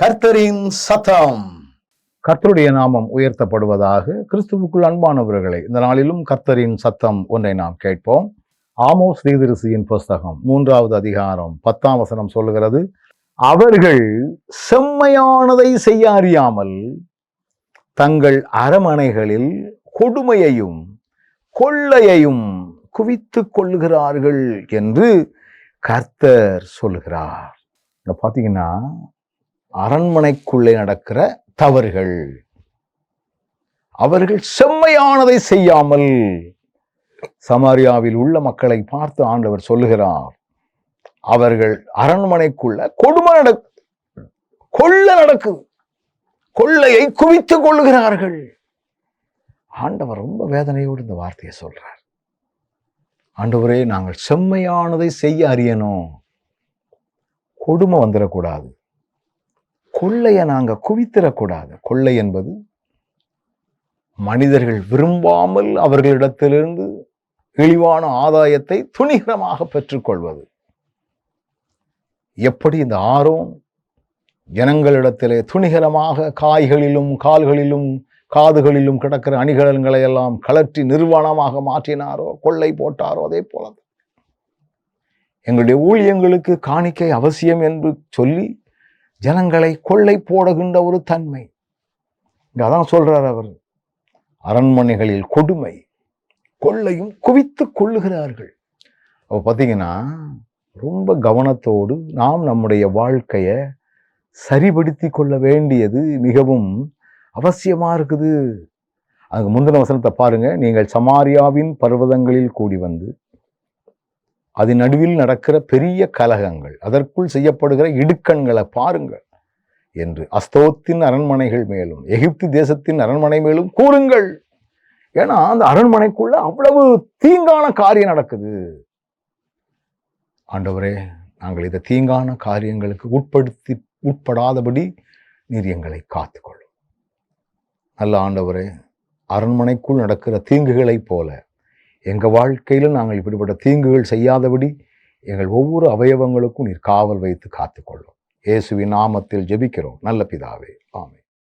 கர்த்தரின் சத்தம். கர்த்தருடைய நாமம் உயர்த்தப்படுவதாக கிறிஸ்துவுக்குள் அன்பானவர்களே இந்த நாளிலும் கர்த்தரின் சத்தம் ஒன்றை நாம் கேட்போம். ஆமோ ஸ்ரீதரிசியின் புஸ்தகம் மூன்றாவது அதிகாரம் பத்தாம் வசனம் சொல்லுகிறது அவர்கள் செம்மையானதை செய்ய அறியாமல் தங்கள் அரமனைகளில் கொடுமையையும் கொள்ளையையும் குவித்துக் கொள்ளுகிறார்கள் என்று கர்த்தர் சொல்லுகிறார். இங்கே பார்த்தீங்கன்னா அரண்மனைக்குள்ளே நடக்கிற தவறுகள். அவர்கள் செம்மையானதை செய்யாமல் சமாரியாவில் உள்ள மக்களை பார்த்து ஆண்டவர் சொல்லுகிறார் அவர்கள் அரண்மனைக்குள்ள கொடுமை நடக்கு கொள்ள நடக்குது கொள்ளையை குவித்துக் கொள்ளுகிறார்கள். ஆண்டவர் ரொம்ப வேதனையோடு இந்த வார்த்தையை சொல்றார். ஆண்டவரே நாங்கள் செம்மையானதை செய்ய அறியணும். கொடுமை வந்துடக்கூடாது. கொள்ளையை நாங்கள் குவித்திடக்கூடாது. கொள்ளை என்பது மனிதர்கள் விரும்பாமல் அவர்களிடத்திலிருந்து இழிவான ஆதாயத்தை துணிகரமாக பெற்றுக்கொள்வது. எப்படி இந்த ஆர்வம் ஜனங்களிடத்திலே துணிகரமாக காய்களிலும் கால்களிலும் காதுகளிலும் கிடக்கிற அணிகலன்களை எல்லாம் கலற்றி நிர்வாணமாக மாற்றினாரோ கொள்ளை போட்டாரோ அதே போல எங்களுடைய ஊழியங்களுக்கு காணிக்கை அவசியம் என்று சொல்லி ஜனங்களை கொள்ளை போடுகின்ற ஒரு தன்மை. இங்கே அதான் சொல்கிறார் அவர். அரண்மனைகளில் கொடுமை கொள்ளையும் குவித்து கொள்ளுகிறார்கள். அப்போ பார்த்தீங்கன்னா ரொம்ப கவனத்தோடு நாம் நம்முடைய வாழ்க்கையை சரிபடுத்தி கொள்ள வேண்டியது மிகவும் அவசியமாக இருக்குது. அதுக்கு முந்தின வசனத்தை பாருங்கள் நீங்கள் சமாரியாவின் பர்வதங்களில் கூடி வந்து அதன் நடுவில் நடக்கிற பெரிய கலகங்கள் அதற்குள் செய்யப்படுகிற இடுக்கண்களை பாருங்கள் என்று அஸ்தோத்தின் அரண்மனைகள் மேலும் எகிப்து தேசத்தின் அரண்மனை மேலும் கூறுங்கள். ஏன்னா அந்த அரண்மனைக்குள்ள அவ்வளவு தீங்கான காரியம் நடக்குது. ஆண்டவரே நாங்கள் இந்த தீங்கான காரியங்களுக்கு உட்படுத்தி உட்படாதபடி நீர் எங்களை காத்துக்கொள்ளும். நல்ல ஆண்டவரே அரண்மனைக்குள் நடக்கிற தீங்குகளைப் போல எங்கள் வாழ்க்கையிலும் நாங்கள் இப்படிப்பட்ட தீங்குகள் செய்யாதபடி எங்கள் ஒவ்வொரு அவயவங்களுக்கும் நீர் காவல் வைத்து காத்துக்கொள்ளும். இயேசுவின் நாமத்தில் ஜெபிக்கிறோம். நல்ல பிதாவே. ஆமை